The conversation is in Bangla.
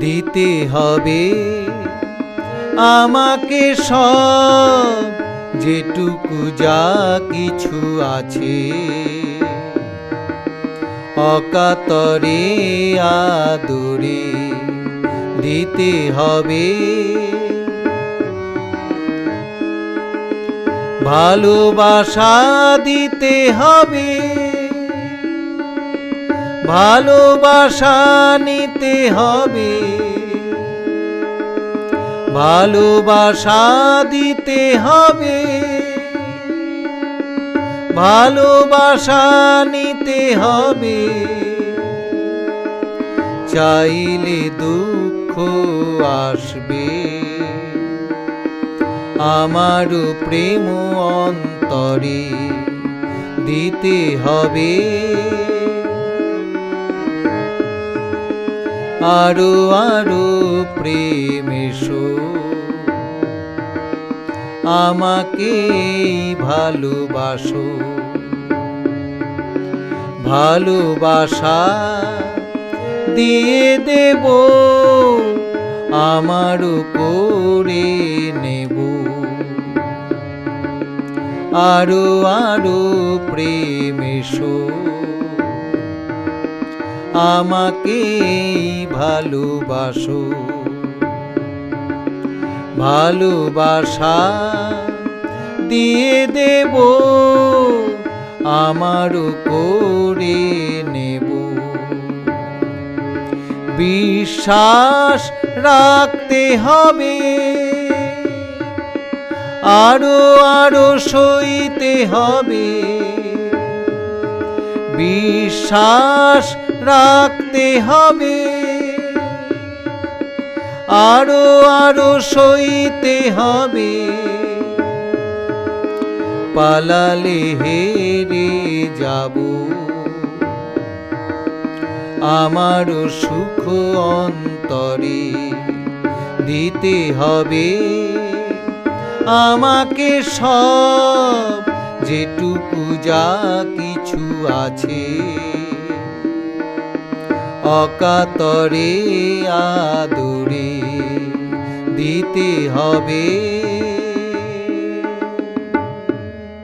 দিতে হবে। আমাকে সব যেটুকু যা কিছু আছে, অকাতরে আদরে দিতে হবে। ভালোবাসা দিতে হবে। ভালোবাসা নিতে হবে। ভালোবাসা দিতে হবে। ভালোবাসা নিতে হবে। চাইলে দুঃখ আসবে। আমার প্রেম অন্তরে দিতে হবে। আরও আরও প্রেম এসো আমাকে ভালোবাসো। ভালোবাসা দিয়ে দেব, আমার করে নেব। আরও আরও প্রেম এসো আমাকে ভালোবাসো। ভালোবাসা দিয়ে দেব, আমার করে নেব। বিশ্বাস রাখতে হবে, আরও আরও সইতে হবে। বিশ্বাস রাখতে হবে। আরও আরও সইতে হবে। পালালে হেরে যাব। আমার সুখ অন্তরে দিতে হবে। আমাকে সব যেটুকু যা কিছু আছে অকাতরে আদুরে দিতে হবে।